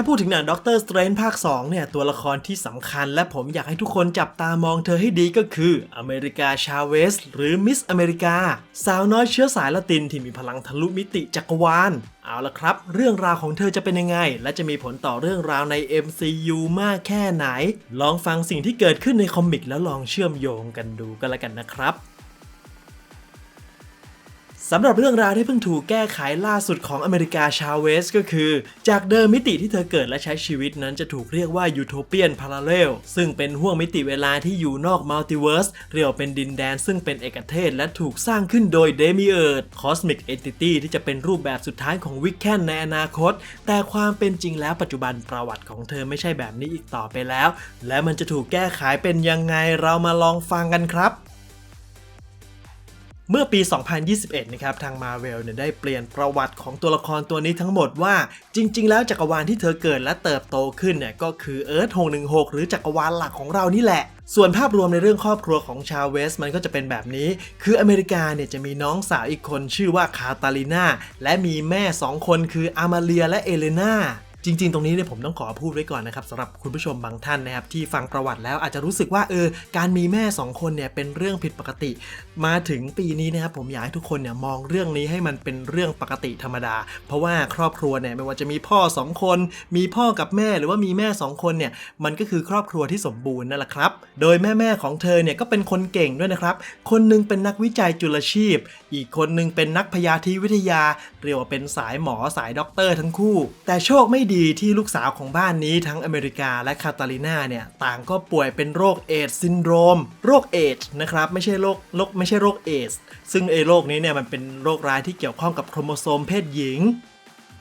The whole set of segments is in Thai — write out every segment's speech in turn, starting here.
ถ้าพูดถึงหนังด็อกเตอร์สเตรนภาค 2 เนี่ย ตัวละครที่สำคัญและผมอยากให้ทุกคนจับตามองเธอให้ดีก็คือ อเมริกาชาเวส หรือมิสอเมริกา สาวน้อยเชื้อสายละตินที่มีพลังทะลุมิติจักรวาล เอาละครับ เรื่องราวของเธอจะเป็นยังไง และจะมีผลต่อเรื่องราวใน MCU มากแค่ไหน ลองฟังสิ่งที่เกิดขึ้นในคอมิกแล้วลองเชื่อมโยงกันดูกันละกันนะครับ สำหรับเรื่องราวที่เพิ่งถูกแก้ไขล่าสุดของอเมริกาชาเวสก็คือ จากเดิมมิติที่เธอเกิดและใช้ชีวิตนั้นจะถูกเรียกว่ายูโทเปียนพาราเรลซึ่งเป็นห่วงมิติเวลาที่อยู่นอกมัลติเวิร์สเรียกเป็นดินแดนซึ่งเป็นเอกเทศและถูกสร้างขึ้นโดยเดมิเอิร์ดคอสมิกเอนติตี้ที่จะเป็นรูปแบบสุดท้ายของวิกแคนในอนาคต แต่ความเป็นจริงแล้วปัจจุบันประวัติของเธอไม่ใช่แบบนี้อีกต่อไปแล้ว และมันจะถูกแก้ไขเป็นยังไงเรามาลองฟังกันครับ เมื่อปี 2021 นะครับ ทาง Marvel เนี่ยได้เปลี่ยนประวัติของตัวละครตัวนี้ทั้งหมดว่าจริง ๆ แล้วจักรวาลที่เธอเกิดและเติบโตขึ้นเนี่ยก็คือเอิร์ธ616 หรือจักรวาลหลักของเรานี่แหละส่วนภาพรวมในเรื่องครอบครัวของชาวเวสมันก็จะเป็นแบบนี้ คืออเมริกาเนี่ยจะมีน้องสาวอีกคนชื่อว่าคาตาลิน่าและมีแม่ 2 คนคืออามาเลียและเอเลนา จริง ๆ ตรงนี้เนี่ยผมต้องขอพูดไว้ก่อนนะครับสำหรับคุณผู้ชมบางท่านนะครับที่ฟังประวัติแล้วอาจจะรู้สึกว่าเออการมีแม่ 2 คนเนี่ยเป็นเรื่องผิดปกติ มาถึงปีนี้นะครับผมอยากให้ทุกคนเนี่ยมองเรื่องนี้ให้มันเป็นเรื่องปกติธรรมดา เพราะว่าครอบครัวเนี่ยไม่ว่าจะมีพ่อ 2 คน มีพ่อกับแม่หรือว่ามีแม่ 2 คนเนี่ยมันก็คือครอบครัวที่สมบูรณ์นั่นแหละครับ โดยแม่ๆของเธอเนี่ยก็เป็นคนเก่งด้วยนะครับ คนหนึงเป็นนักวิจัยจุลชีพ อีกคนหนึงเป็นนักพยาธิวิทยาเรียกว่าเป็นสายหมอสายด็อกเตอร์ทั้งคู่ แต่โชคไม่ดีที่ลูกสาวของบ้านนี้ทั้งอเมริกาและคาตาลิน่าเนี่ยต่างก็ป่วยเป็นโรคเอดซินโดรม โรคเอดนะครับไม่ใช่โรคโรคไม่ใช่โรคเอดซึ่งไอ้โรคนี้เนี่ยมันเป็นโรคร้ายที่เกี่ยวข้องกับโครโมโซมเพศหญิง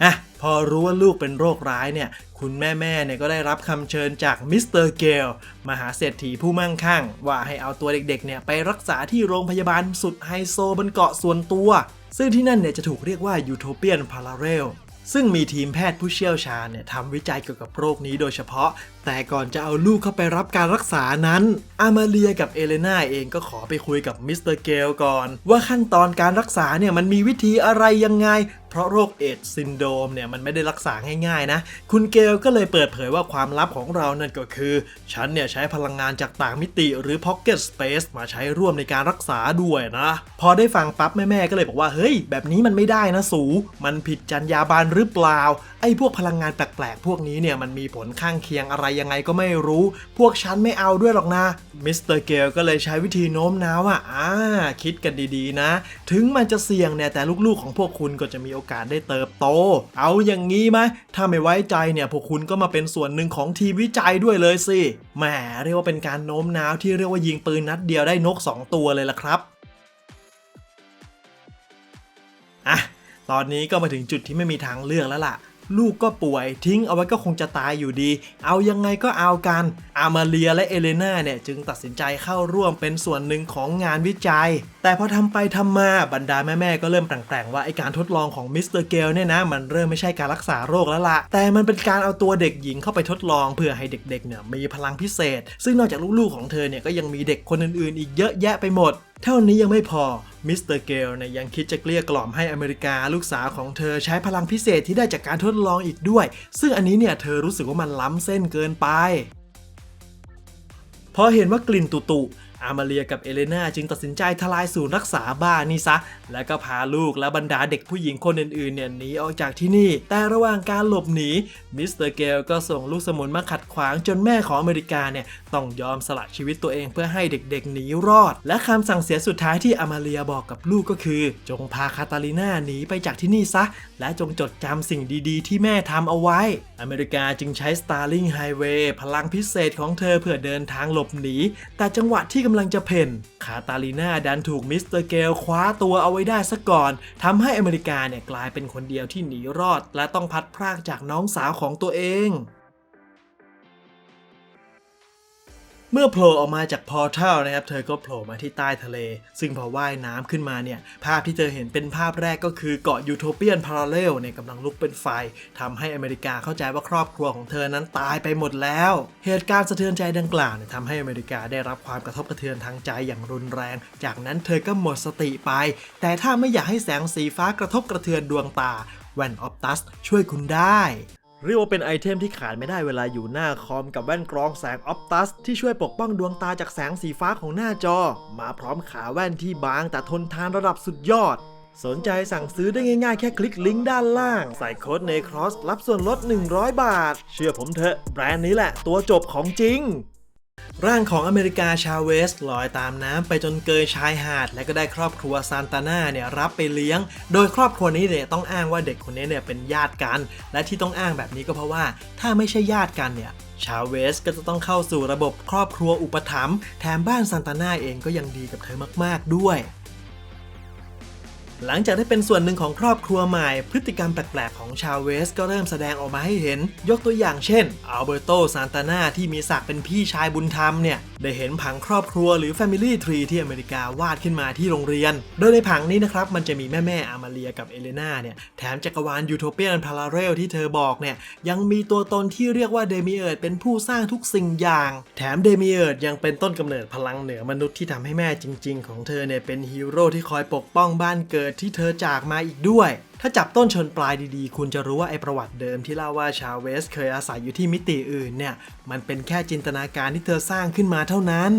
อะพอรู้ว่าลูกเป็นโรคร้ายเนี่ย คุณแม่แม่ๆเนี่ยก็ได้รับคำเชิญจากมิสเตอร์เกลมหาเศรษฐีผู้มั่งคั่ง ว่าให้เอาตัวเด็กๆเนี่ยไปรักษาที่โรงพยาบาลสุดไฮโซบนเกาะส่วนตัว ซึ่งที่นั่นเนี่ยจะถูกเรียกว่ายูโทเปียนพาราเรล ซึ่งมีทีมแพทย์ผู้เชี่ยวชาญเนี่ยทำวิจัยเกี่ยวกับโรคนี้โดยเฉพาะ แต่ก่อนจะเอาลูกเข้าไปรับการรักษานั้น อามาเลียกับเอเลนาเองก็ขอไปคุยกับมิสเตอร์เกลก่อน ว่าขั้นตอนการรักษาเนี่ยมันมีวิธีอะไรยังไง เพราะโรคเอดซินโดรมเนี่ยมันไม่ได้รักษาง่ายๆนะ คุณเกลก็เลยเปิดเผยว่าความลับของเรานั่นก็คือ ฉันเนี่ยใช้พลังงานจากต่างมิติหรือ Pocket Space มาใช้ร่วมในการรักษาด้วยนะ พอได้ฟังปั๊บแม่ๆก็เลยบอกว่าเฮ้ย แบบนี้มันไม่ได้นะสู มันผิดจรรยาบรรณหรือเปล่าไอ้พวกพลังงานแปลกๆพวกนี้เนี่ยมันมีผลข้างเคียงอะไรยังไงก็ไม่รู้ พวกฉันไม่เอาด้วยหรอกนะ มิสเตอร์เกลก็เลยใช้วิธีโน้มน้าวว่าอ่าคิดกันดีๆนะ ถึงมันจะเสี่ยงเนี่ยแต่ลูกๆของพวกคุณก็จะมีโอกาสได้เติบโต เอาอย่างนี้ไหมถ้าไม่ไว้ใจเนี่ยพวกคุณก็มาเป็นส่วนหนึ่งของทีมวิจัยด้วยเลยสิแหมเรียกว่าเป็นการโน้มน้าวที่เรียกว่ายิงปืนนัดเดียวได้นกสองตัวเลยล่ะครับอะตอนนี้ก็มาถึงจุดที่ไม่มีทางเลือกแล้วล่ะ ลูกก็ป่วย ทิ้งเอาไว้ก็คงจะตายอยู่ดี เอายังไงก็เอากัน อามาเลียและเอเลนาเนี่ยจึงตัดสินใจเข้าร่วมเป็นส่วนหนึ่งของงานวิจัย แต่พอทำไปทำมาบรรดาแม่ๆก็เริ่มแปลงๆว่าไอการทดลองของมิสเตอร์เกลเนี่ยนะมันเริ่มไม่ใช่การรักษาโรคแล้วล่ะ แต่มันเป็นการเอาตัวเด็กหญิงเข้าไปทดลองเพื่อให้เด็กๆเนี่ยมีพลังพิเศษ ซึ่งนอกจากลูกๆของเธอเนี่ยก็ยังมีเด็กคนอื่นๆ อีกเยอะแยะไปหมด เท่านี้ยังไม่พอ มิสเตอร์เกลเนี่ยยังคิดจะเกลี้ยกล่อมให้อเมริกาลูกสาวของเธอใช้พลังพิเศษที่ได้จากการทดลองอีกด้วย ซึ่งอันนี้เนี่ยเธอรู้สึกว่ามันล้ำเส้นเกินไปพอเห็นว่ากลิ่นตุตุ อามาเลียกับเอเลนาจึงตัดสินใจทลายศูนย์รักษาบ้านนี่ซะ แล้วก็พาลูกและบรรดาเด็กผู้หญิงคนอื่นๆเนี่ยหนีออกจากที่นี่ แต่ระหว่างการหลบหนีมิสเตอร์เกลก็ส่งลูกสมุนมาขัดขวางจนแม่ของอเมริกาเนี่ยต้องยอมสละชีวิตตัวเองเพื่อให้เด็กๆหนีรอด และคำสั่งเสียสุดท้ายที่อามาเลียบอกกับลูกก็คือ จงพาคาตาลิน่าหนีไปจากที่นี่ซะ และจงจดจำสิ่งดีๆ ที่แม่ทำเอาไว้ อเมริกาจึงใช้ Starling Highway พลังพิเศษของเธอเพื่อเดินทางหลบหนีแต่จังหวะที่กำลังจะเพ่นคาตาลีนาดันถูกมิสเตอร์เกลคว้าตัวเอาไว้ได้ซะก่อนทำให้อเมริกาเนี่ยกลายเป็นคนเดียวที่หนีรอด และต้องพัดพรากจากน้องสาวของตัวเอง เมื่อโผล่ออกมาจากพอร์ทัลนะครับ เธอก็โผล่มาที่ใต้ทะเล ซึ่งพอว่ายน้ำขึ้นมาเนี่ย ภาพที่เธอเห็นเป็นภาพแรกก็คือเกาะยูโทเปียนพาราเรลเนี่ยกำลังลุกเป็นไฟทำให้อเมริกาเข้าใจว่าครอบครัวของเธอนั้นตายไปหมดแล้ว เหตุการณ์สะเทือนใจดังกล่าวเนี่ยทำให้อเมริกาได้รับความกระทบกระเทือนทางใจอย่างรุนแรง จากนั้นเธอก็หมดสติไป แต่ถ้าไม่อยากให้แสงสีฟ้ากระทบกระเทือนดวงตาแวนออปตัสช่วยคุณได้ เรียกว่าเป็นไอเทมที่ขาดไม่ได้เวลาอยู่หน้าคอมกับแว่นกรองแสงออปตัส ที่ช่วยปกป้องดวงตาจากแสงสีฟ้าของหน้าจอ มาพร้อมขาแว่นที่บางแต่ทนทานระดับสุดยอด สนใจสั่งซื้อได้ง่ายๆ แค่คลิกลิงก์ด้านล่าง ใส่โค้ดในครอสรับส่วนลด 100 บาท เชื่อผมเถอะแบรนด์นี้แหละตัวจบของจริง ร่างของอเมริกาชาเวสลอยตามน้ำไปจนเกยชายหาด และก็ได้ครอบครัวซานตาน่าเนี่ยรับไปเลี้ยง โดยครอบครัวนี้เนี่ยต้องอ้างว่าเด็กคนนี้เนี่ยเป็นญาติกัน และที่ต้องอ้างแบบนี้ก็เพราะว่า ถ้าไม่ใช่ญาติกันเนี่ยชาเวสก็จะต้องเข้าสู่ระบบครอบครัวอุปถัมภ์แถมบ้านซานตาน่าเองก็ยังดีกับเธอมาก ๆ ด้วย หลังจากได้เป็นส่วนหนึ่งของครอบครัวใหม่ พฤติกรรมแปลกๆของชาวเวสก็เริ่มแสดงออกมาให้เห็น ยกตัวอย่างเช่นอัลเบอร์โตซานตานาที่มีศักดิ์เป็นพี่ชายบุญธรรมเนี่ย ได้เห็นผังครอบครัวหรือ Family Tree ที่อเมริกาวาดขึ้นมาที่โรงเรียน โดยในผังนี้นะครับ มันจะมีแม่แม่อามาเลียกับเอเลนาเนี่ย แถมจักรวาลยูโทเปียนพาราเรลที่เธอบอกเนี่ย ยังมีตัวตนที่เรียกว่าเดมิเอิร์ดเป็นผู้สร้างทุกสิ่งอย่าง แถมเดมิเอิร์ดยังเป็นต้นกำเนิดพลังเหนือมนุษย์ที่ทำให้แม่จริง ๆ ของเธอเนี่ยเป็นฮีโร่ที่คอยปกป้องบ้านเกิดที่เธอจากมาอีกด้วย ถ้าจับต้นชนปลายดีๆ คุณจะรู้ว่าไอประวัติเดิมที่เล่าว่าชาวเวสเคยอาศัยอยู่ที่มิติอื่นเนี่ย มันเป็นแค่จินตนาการที่เธอสร้างขึ้นมาเท่านั้น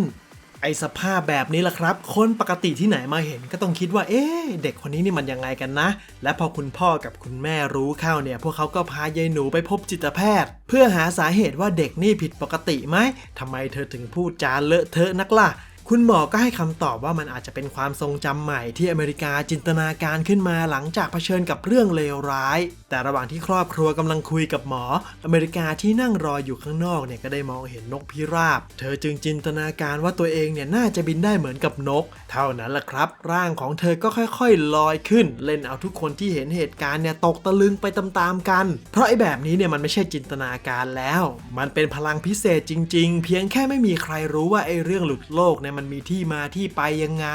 ไอสภาพแบบนี้ล่ะครับ คนปกติที่ไหนมาเห็นก็ต้องคิดว่า เอ๊ะ เด็กคนนี้นี่มันยังไงกันนะ และพอคุณพ่อกับคุณแม่รู้เข้าเนี่ย พวกเขาก็พายายหนูไปพบจิตแพทย์ เพื่อหาสาเหตุว่าเด็กนี่ผิดปกติไหมทำไมเธอถึงพูดจาเลอะเทอะนักล่ะ คุณหมอก็ให้คำตอบว่ามันอาจจะเป็นความทรงจำใหม่ที่อเมริกาจินตนาการขึ้นมาหลังจากเผชิญกับเรื่องเลวร้าย แต่ระหว่างที่ครอบครัวกำลังคุยกับหมอ อเมริกาที่นั่งรออยู่ข้างนอกเนี่ยก็ได้มองเห็นนกพิราบ เธอจึงจินตนาการว่าตัวเองเนี่ยน่าจะบินได้เหมือนกับนก เท่านั้นแหละครับ ร่างของเธอก็ค่อยๆลอยขึ้น เล่นเอาทุกคนที่เห็นเหตุการณ์เนี่ยตกตะลึงไปตามๆกัน เพราะไอ้แบบนี้เนี่ยมันไม่ใช่จินตนาการแล้ว มันเป็นพลังพิเศษจริง ๆ เพียงแค่ไม่มีใครรู้ว่าไอ้เรื่องหลุดโลกเนี่ยมันมีที่มาที่ไปยังไง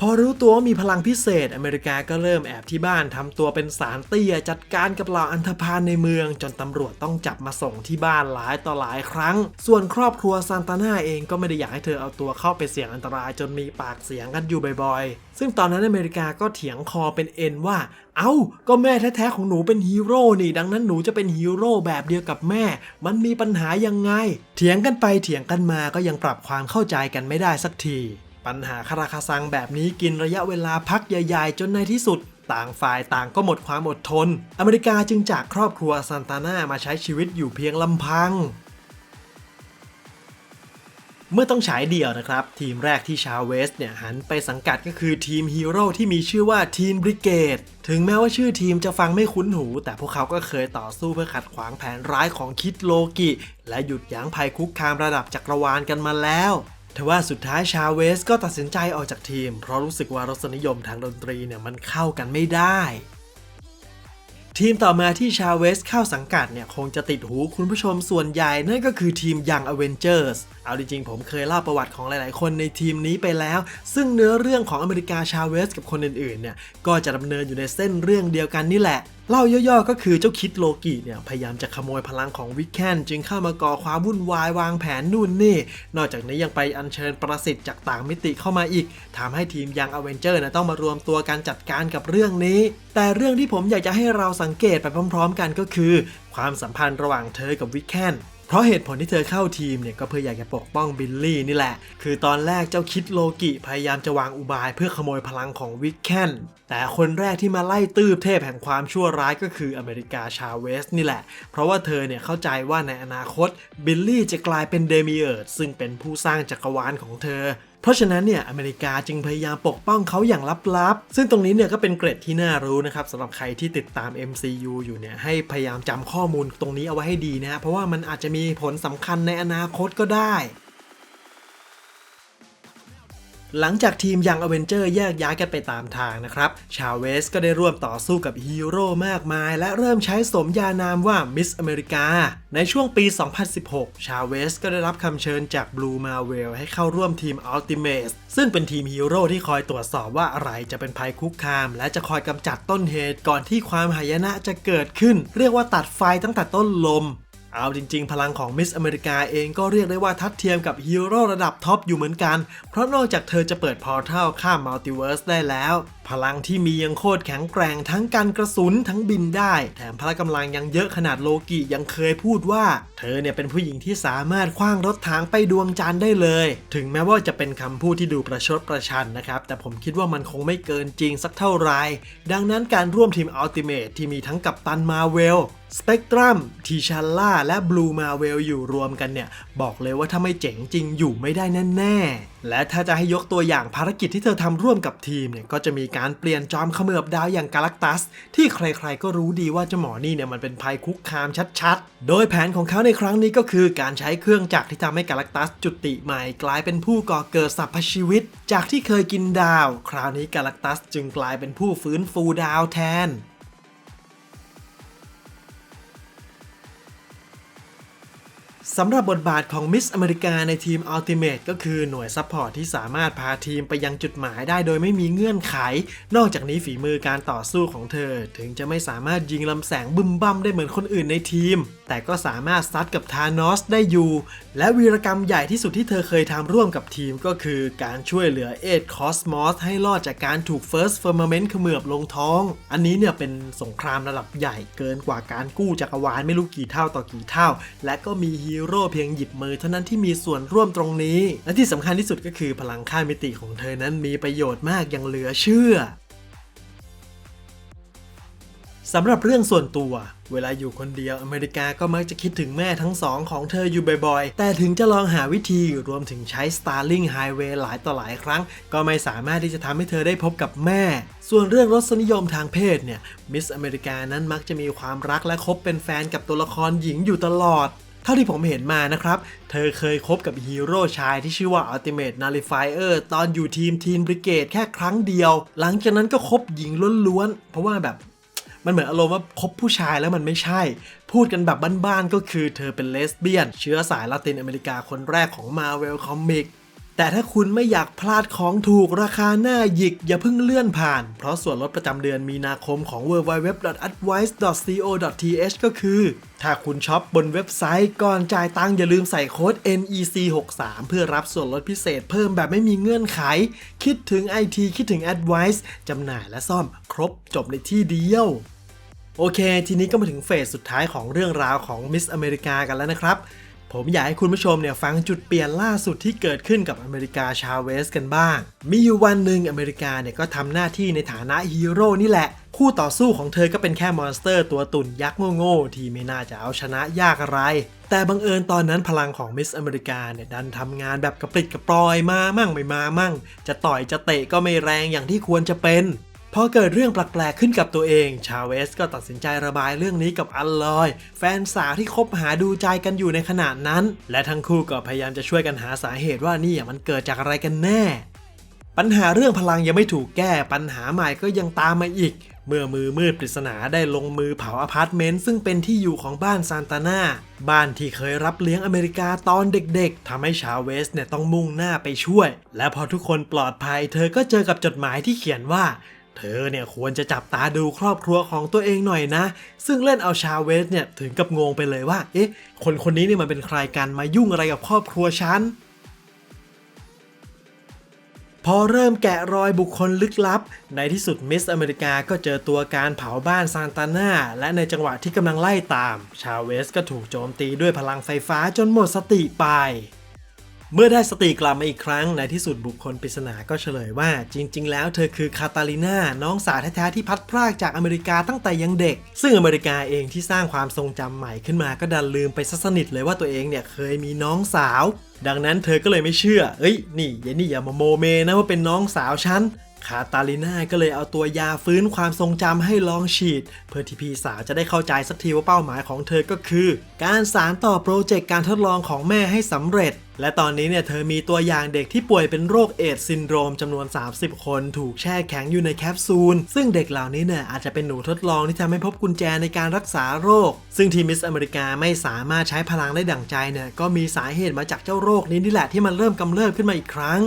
พอรู้ตัวว่ามีพลังพิเศษอเมริกาก็เริ่มแอบที่บ้านทำตัวเป็นสารเตี้ยจัดการกับเหล่าอันธพาลในเมือง จนตำรวจต้องจับมาส่งที่บ้านหลายต่อหลายครั้ง ส่วนครอบครัวซานตาน่าเองก็ไม่ได้อยากให้เธอเอาตัวเข้าไปเสี่ยงอันตรายจนมีปากเสียงกันอยู่บ่อยๆ ซึ่งตอนนั้นอเมริกาก็เถียงคอเป็นเอ็นว่า เอ้า ก็แม่แท้ๆของหนูเป็นฮีโร่นี่ ดังนั้นหนูจะเป็นฮีโร่แบบเดียวกับแม่ มันมีปัญหายังไง เถียงกันไปเถียงกันมาก็ยังปรับความเข้าใจกันไม่ได้สักที ปัญหาคาราคาซังแบบนี้กินระยะเวลาพักใหญ่ๆ จนในที่สุด ต่างฝ่ายต่างก็หมดความอดทน อเมริกาจึงจากครอบครัวซานตาน่ามาใช้ชีวิตอยู่เพียงลำพังเมื่อต้องฉายเดี่ยวนะครับ ทีมแรกที่ชาวเวสเนี่ยหันไปสังกัดก็คือทีมฮีโร่ที่มีชื่อว่าทีมบริเกตถึงแม้ว่าชื่อทีมจะฟังไม่คุ้นหู แต่พวกเขาก็เคยต่อสู้เพื่อขัดขวางแผนร้ายของคิดโลกิ และหยุดยั้งภัยคุกคามระดับจักรวาลกันมาแล้ว ทว่าสุดท้ายชาเวสก็ตัดสินใจออกจากทีม เพราะรู้สึกว่ารสนิยมทางดนตรีเนี่ยมันเข้ากันไม่ได้ ทีมต่อมาที่ชาเวสเข้าสังกัดเนี่ยคงจะติดหูคุณผู้ชมส่วนใหญ่ นั่นก็คือทีม Young Avengers เอาจริงๆ ผมเคยเล่าประวัติของหลายๆ คนในทีมนี้ไปแล้ว ซึ่งเนื้อเรื่องของอเมริกาชาเวสกับคนอื่นๆเนี่ยก็จะดำเนินอยู่ในเส้นเรื่องเดียวกันนี่แหละ เล่าย่อๆก็คือเจ้าคิดโลกิเนี่ยพยายามจะขโมยพลังของวิกแคนจึงเข้ามาก่อความวุ่นวายวางแผนนู่นนี่ นอกจากนี้ยังไปอัญเชิญประสิทธิ์จากต่างมิติเข้ามาอีกทำให้ทีมยังอเวนเจอร์นะต้องมารวมตัวกันจัดการกับเรื่องนี้ แต่เรื่องที่ผมอยากจะให้เราสังเกตไปพร้อม ๆ กันก็คือ ความสัมพันธ์ระหว่างเธอกับวิกแคน เพราะเหตุผลที่เธอเข้าทีมเนี่ยก็เพื่ออยากจะปกป้องบิลลี่นี่แหละ คือตอนแรกเจ้าคิดโลกิพยายามจะวางอุบายเพื่อขโมยพลังของวิกแคนแต่คนแรกที่มาไล่ตืบเทพแห่งความชั่วร้ายก็คืออเมริกาชาเวสนี่แหละ เพราะว่าเธอเนี่ยเข้าใจว่าในอนาคตบิลลี่จะกลายเป็นเดมิเอิร์ดซึ่งเป็นผู้สร้างจักรวาลของเธอ เพราะฉะนั้นเนี่ยอเมริกาจึงพยายามปกป้องเขาอย่างลับๆ ซึ่งตรงนี้เนี่ยก็เป็นเกร็ดที่น่ารู้นะครับสำหรับใครที่ติดตาม MCU อยู่เนี่ยให้พยายามจำข้อมูลตรงนี้เอาไว้ให้ดีนะเพราะว่ามันอาจจะมีผลสำคัญในอนาคตก็ได้ หลังจากทีมยังอเวนเจอร์แยกย้ายกันไปตามทางนะครับ ชาวเวสก็ได้ร่วมต่อสู้กับฮีโร่มากมาย และเริ่มใช้สมญานามว่ามิสอเมริกา ในช่วงปี 2016 ชาวเวสก็ได้รับคำเชิญจาก Blue Marvel ให้เข้าร่วมทีม Ultimate ซึ่งเป็นทีมฮีโร่ที่คอยตรวจสอบว่าอะไรจะเป็นภัยคุกคาม และจะคอยกำจัดต้นเหตุก่อนที่ความหายนะจะเกิดขึ้น เรียกว่าตัดไฟตั้งแต่ต้นลม เอาจริงๆ พลังของมิสอเมริกาเองก็เรียกได้ว่าทัดเทียมกับฮีโร่ระดับท็อปอยู่เหมือนกัน เพราะนอกจากเธอจะเปิดพอร์ทัลข้ามมัลติเวิร์สได้แล้วพลังที่มียังโคตรแข็งแกร่งทั้งการกระสุนทั้งบินได้ แถมพละกำลังยังเยอะขนาดโลกิยังเคยพูดว่า เธอเนี่ยเป็นผู้หญิงที่สามารถคว้างรถถังไปดวงจันทร์ได้เลย ถึงแม้ว่าจะเป็นคำพูดที่ดูประชดประชันนะครับ แต่ผมคิดว่ามันคงไม่เกินจริงสักเท่าไหร่ดังนั้นการร่วมทีมอัลติเมทที่มีทั้งกัปตันมาเวลสเปกตรัมทีชัลล่าและบลูมาเวลอยู่รวมกันเนี่ย บอกเลยว่าถ้าไม่เจ๋งจริงอยู่ไม่ได้แน่ๆและถ้าจะให้ยกตัวอย่างภารกิจที่เธอทำร่วมกับทีมเนี่ยก็จะมีการเปลี่ยนจอมเขมือบดาวอย่างกาลักตัส ที่ใครๆก็รู้ดีว่าเจ้าหมอนี่เนี่ยมันเป็นภัยคุกคามชัดๆ โดยแผนของเขาในครั้งนี้ก็คือการใช้เครื่องจักรที่ทำให้กาลักตัสจุติใหม่กลายเป็นผู้ก่อเกิดสรรพชีวิต จากที่เคยกินดาว คราวนี้กาลักตัสจึงกลายเป็นผู้ฟื้นฟูดาวแทน สำหรับบทบาทของมิสอเมริกาในทีมอัลติเม e ก็คือหน่วยซัพพอร์ตที่สามารถพาทีมไปยังจุดหมายได้โดยไม่มีเงื่อนไข นอกจากนี้ฝีมือการต่อสู้ของเธอ ถึงจะไม่สามารถยิงลำแสงบึมบั่มได้เหมือนคนอื่นในทีม แต่ก็สามารถซัดกับธานอสได้อยู่ และวีรกรรมใหญ่ที่สุดที่เธอเคยทำร่วมกับทีมก็คือการช่วยเหลือเอ็ดคอสมอสให้รอดจากการถูกเฟิร์สเฟอร์มาเมนต์เขมือบลงท้อง อันนี้เนี่ยเป็นสงครามระดับใหญ่เกินกว่าการกู้จักรวาลไม่รู้กี่เท่าต่อกี่เท่า และก็มีฮีโร่เพียงหยิบมือเท่านั้นที่มีส่วนร่วมตรงนี้ และที่สำคัญที่สุดก็คือพลังค่ามิติของเธอนั้นมีประโยชน์มากอย่างเหลือเชื่อสำหรับเรื่องส่วนตัว เวลาอยู่คนเดียวอเมริกาก็มักจะคิดถึงแม่ทั้งสองของเธออยู่บ่อยๆ แต่ถึงจะลองหาวิธีรวมถึงใช้ Starling Highway หลายต่อหลายครั้ง ก็ไม่สามารถที่จะทำให้เธอได้พบกับแม่ ส่วนเรื่องรสนิยมทางเพศเนี่ยมิสอเมริกานั้นมักจะมีความรักและคบเป็นแฟนกับตัวละครหญิงอยู่ตลอด เท่าที่ผมเห็นมานะครับ เธอเคยคบกับฮีโร่ชายที่ชื่อว่า Ultimate Nullifier ตอนอยู่ทีมทีนบริเกตแค่ครั้งเดียว หลังจากนั้นก็คบหญิงล้วนๆ เพราะว่าแบบมันเหมือนอารมณ์ว่าคบผู้ชายแล้วมันไม่ใช่ พูดกันแบบบ้านๆ ก็คือเธอเป็นเลสเบี้ยน เชื้อสายละตินอเมริกาคนแรกของ Marvel Comics แต่ถ้าคุณไม่อยากพลาดของถูกราคาหน้าหยิกอย่าเพิ่งเลื่อนผ่าน เพราะส่วนลดประจำเดือนมีนาคมของ www.advice.co.th ก็คือ ถ้าคุณช็อปบนเว็บไซต์ก่อนจ่ายตังค์อย่าลืมใส่โค้ด NEC63 เพื่อรับส่วนลดพิเศษเพิ่มแบบไม่มีเงื่อนไข คิดถึง IT คิดถึง Advice จำหน่ายและซ่อมครบจบในที่เดียวโอเค ทีนี้ก็มาถึงเฟสสุดท้ายของเรื่องราวของมิสอเมริกากันแล้วนะครับ ผมอยากให้คุณผู้ชมเนี่ยฟังจุดเปลี่ยนล่าสุดที่เกิดขึ้นกับอเมริกาชาเวสกันบ้าง มีอยู่วันหนึ่งอเมริกาเนี่ยก็ทำหน้าที่ในฐานะฮีโร่นี่แหละ คู่ต่อสู้ของเธอก็เป็นแค่มอนสเตอร์ตัวตุ่นยักษ์โง่ๆที่ไม่น่าจะเอาชนะยากอะไร แต่บังเอิญตอนนั้นพลังของมิสอเมริกาเนี่ยดันทำงานแบบกระปริดกระปรอยมามั่งไม่มามั่ง จะต่อยจะเตะก็ไม่แรงอย่างที่ควรจะเป็น พอเกิดเรื่องแปลกๆขึ้นกับตัวเอง ชาเวสก็ตัดสินใจระบายเรื่องนี้กับอัลลอย แฟนสาวที่คบหาดูใจกันอยู่ในขณะนั้น และทั้งคู่ก็พยายามจะช่วยกันหาสาเหตุว่านี่มันเกิดจากอะไรกันแน่ ปัญหาเรื่องพลังยังไม่ถูกแก้ปัญหาใหม่ก็ยังตามมาอีก เมื่อมือมืดปริศนาได้ลงมือเผาอพาร์ตเมนต์ซึ่งเป็นที่อยู่ของบ้านซานตาน่าบ้านที่เคยรับเลี้ยงอเมริกาตอนเด็กๆทำให้ชาวเวสเนี่ยต้องมุ่งหน้าไปช่วย และพอทุกคนปลอดภัย เธอก็เจอกับจดหมายที่เขียนว่า เธอเนี่ยควรจะจับตาดูครอบครัวของตัวเองหน่อยนะ ซึ่งเล่นเอาชาเวสเนี่ยถึงกับงงไปเลยว่า เอ๊ะ คนคนนี้เนี่ยมันเป็นใครกันมายุ่งอะไรกับครอบครัวฉันพอเริ่มแกะรอยบุคคลลึกลับ ในที่สุดมิสอเมริกาก็เจอตัวการเผาบ้านซานตาน่าและในจังหวะที่กำลังไล่ตาม ชาเวสก็ถูกโจมตีด้วยพลังไฟฟ้าจนหมดสติไป เมื่อได้สติกลับมาอีกครั้งในที่สุดบุคคลปริศนาก็เฉลยว่า จริง ๆ แล้วเธอคือคาตาลิน่าน้องสาวแท้ๆที่พัดพรากจากอเมริกาตั้งแต่ยังเด็ก ซึ่งอเมริกาเองที่สร้างความทรงจำใหม่ขึ้นมาก็ดันลืมไปซะสนิทเลยว่าตัวเองเนี่ยเคยมีน้องสาว ดังนั้นเธอก็เลยไม่เชื่อ เอ้ยนี่อย่านี่อย่ามาโมเมนะว่าเป็นน้องสาวฉัน คาตาลิน่าก็เลยเอาตัวยาฟื้นความทรงจำให้ลองฉีด เพื่อที่พี่สาวจะได้เข้าใจสักทีว่าเป้าหมายของเธอก็คือ การสารต่อโปรเจกต์การทดลองของแม่ให้สำเร็จ และตอนนี้เนี่ยเธอมีตัวอย่างเด็กที่ป่วยเป็นโรคเอดซินโดรมจำนวน 30 คนถูกแช่แข็งอยู่ในแคปซูล ซึ่งเด็กเหล่านี้เนี่ยอาจจะเป็นหนูทดลองที่ทำให้พบกุญแจในการรักษาโรค ซึ่งทีมมิสอเมริกาไม่สามารถใช้พลังได้ดั่งใจเนี่ยก็มีสาเหตุมาจากเจ้าโรคนี้นี่แหละที่มันเริ่มกำเริบขึ้นมาอีกครั้ง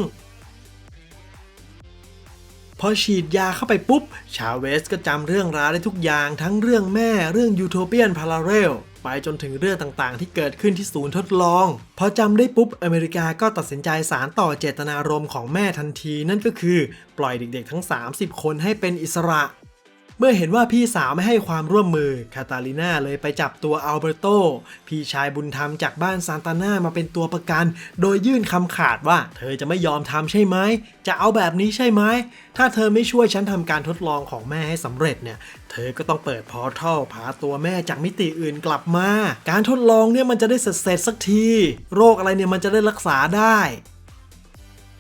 พอฉีดยาเข้าไปปุ๊บ ชาเวสก็จำเรื่องราวได้ทุกอย่างทั้งเรื่องแม่เรื่องยูโทเปียนพาราเรลไปจนถึงเรื่องต่างๆ ที่เกิดขึ้นที่ศูนย์ทดลอง พอจำได้ปุ๊บอเมริกาก็ตัดสินใจสารต่อเจตนารมณ์ของแม่ทันที นั่นก็คือปล่อยเด็กๆทั้ง 30 คนให้เป็นอิสระ เมื่อเห็นว่าพี่สาวไม่ให้ความร่วมมือคาตาลิน่าเลยไปจับตัวอัลเบโต พี่ชายบุญธรรมจากบ้านซานตาน่ามาเป็นตัวประกัน โดยยื่นคำขาดว่า เธอจะไม่ยอมทำใช่ไหม จะเอาแบบนี้ใช่ไหม ถ้าเธอไม่ช่วยฉันทำการทดลองของแม่ให้สำเร็จเนี่ย เธอก็ต้องเปิดพอร์ทัลพาตัวแม่จากมิติอื่นกลับมา การทดลองเนี่ยมันจะได้เสร็จสักที โรคอะไรเนี่ยมันจะได้รักษาได้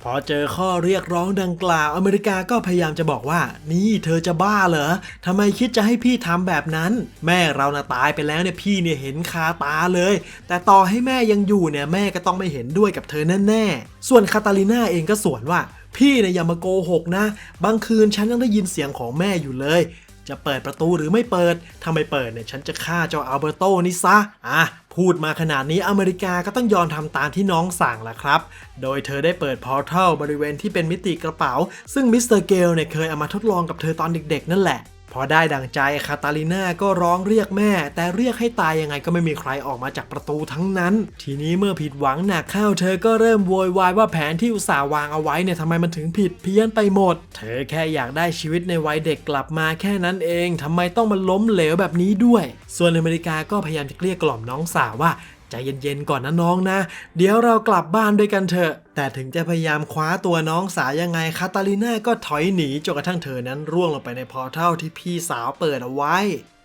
อเจอข้อเรียกร้องดังกล่าว อเมริกาก็พยายามจะบอกว่า นี่เธอจะบ้าเหรอทำไมคิดจะให้พี่ทำแบบนั้น แม่เราน่ะตายไปแล้วเนี่ยพี่เนี่ยเห็นคาตาเลย แต่ต่อให้แม่ยังอยู่เนี่ยแม่ก็ต้องไม่เห็นด้วยกับเธอแน่ๆ ส่วนคาตาลิน่าเองก็สวนว่าพี่เนี่ยอย่ามาโกหกนะ บางคืนฉันยังได้ยินเสียงของแม่อยู่เลย จะเปิดประตูหรือไม่เปิด ถ้าไม่เปิดเนี่ยฉันจะฆ่าเจ้าอัลเบอร์โตนี่ซะ อะ พูดมาขนาดนี้อเมริกาก็ต้องยอมทำตามที่น้องสั่งแหละครับ โดยเธอได้เปิดพอร์ทัลบริเวณที่เป็นมิติกระเป๋า ซึ่งมิสเตอร์เกลเนี่ยเคยเอามาทดลองกับเธอตอนเด็กๆ นั่นแหละ อได้ดังใจคาตาลิน่าก็ร้องเรียกแม่ แต่เรียกให้ตายยังไงก็ไม่มีใครออกมาจากประตูทั้งนั้น ทีนี้เมื่อผิดหวังหนักเข้าเธอก็เริ่มโวยวายว่าแผนที่อุตส่าห์วางเอาไว้เนี่ยทำไมมันถึงผิดเพี้ยนไปหมด เธอแค่อยากได้ชีวิตในวัยเด็กกลับมาแค่นั้นเองทำไมต้องมาล้มเหลวแบบนี้ด้วย ส่วนอเมริกาก็พยายามจะเกลี้ยกล่อมน้องสาวว่า ใจเย็นๆก่อนนะน้องนะ เดี๋ยวเรากลับบ้านด้วยกันเถอะ แต่ถึงจะพยายามคว้าตัวน้องสาวยังไงคาตาลิน่าก็ถอยหนีจนกระทั่งเธอนั้นร่วงลงไปในพอร์ทัลที่พี่สาวเปิดเอาไว้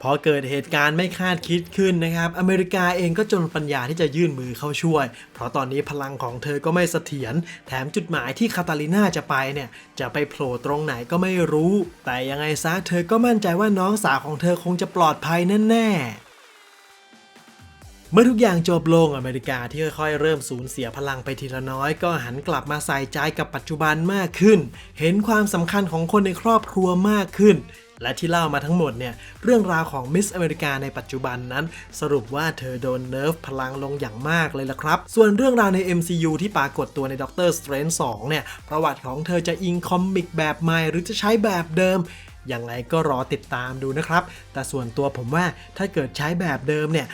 พอเกิดเหตุการณ์ไม่คาดคิดขึ้นนะครับ อเมริกาเองก็จนปัญญาที่จะยื่นมือเข้าช่วย เพราะตอนนี้พลังของเธอก็ไม่เสถียรแถมจุดหมายที่คาตาลิน่าจะไปเนี่ยจะไปโผล่ตรงไหนก็ไม่รู้ แต่ยังไงซะเธอก็มั่นใจว่าน้องสาวของเธอคงจะปลอดภัยแน่ๆ เมื่อทุกอย่างจบลงอเมริกาที่ค่อยๆ เริ่มสูญเสียพลังไปทีละน้อย ก็หันกลับมาใส่ใจกับปัจจุบันมากขึ้น เห็นความสำคัญของคนในครอบครัวมากขึ้น และที่เล่ามาทั้งหมดเนี่ยเรื่องราวของมิสอเมริกาในปัจจุบันนั้น สรุปว่าเธอโดนเนิร์ฟพลังลงอย่างมากเลยละครับ ส่วนเรื่องราวใน MCU ที่ปรากฏตัวในด็อกเตอร์สเตรนจ์2เนี่ยประวัติของเธอจะอิงคอมิกแบบใหม่หรือจะใช้แบบเดิม ยังไงก็รอติดตามดูนะครับ แต่ส่วนตัวผมว่าถ้าเกิดใช้แบบเดิมเนี่ย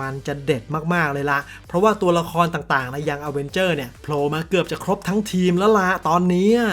มันจะเด็ดมากๆเลยละ เพราะว่าตัวละครต่างๆในยังอเวนเจอร์เนี่ยโผล่มาเกือบจะครบทั้งทีมแล้วละตอนนี้อะ